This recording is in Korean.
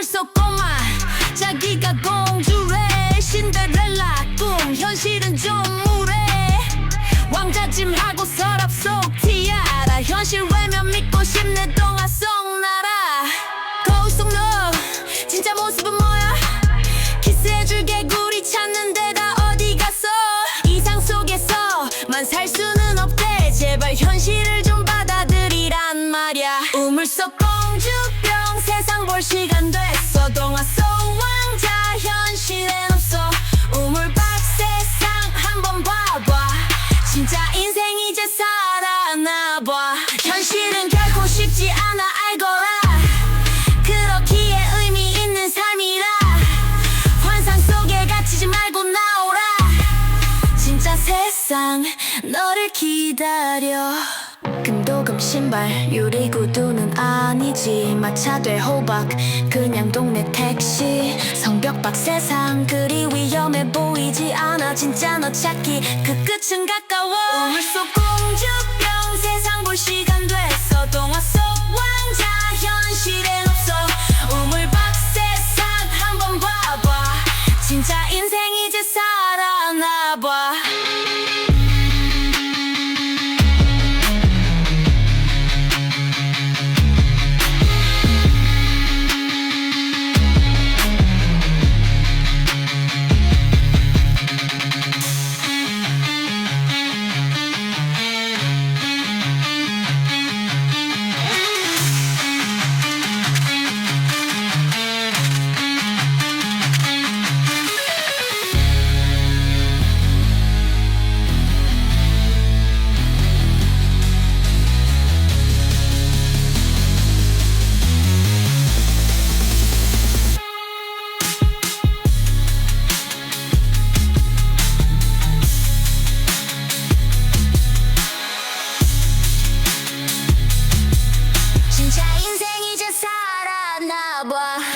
있었고만 자기가 공주래. 신데렐라 꿈 현실은 좀 무례 왕자짐 하고 서랍 속 티아라. 현실 외면 믿고 싶네 동화 속 나라. 거울 속 너 진짜 모습은 뭐야? 키스해줄 개구리 찾는데 다 어디 갔어? 이상 속에서만 살 수는 없대. 제발 현실을 좀 받아들이란 말야. 우물 속 세상 볼 시간 됐어. 동화 속 왕자 현실엔 없어. 우물 밖 세상 한번 봐봐. 진짜 인생 이제 살아나봐. 현실은 결코 쉽지 않아 알거라. 그렇기에 의미 있는 삶이라. 환상 속에 갇히지 말고 나오라. 진짜 세상 너를 기다려 금도금 신발 유리 구두는 아니지. 마차돼 호박 그냥 동네 택시. 성벽 밖 세상 그리 위험해 보이지 않아. 진짜 너 찾기 그 끝은 가까워. 우물 속 시간 boy.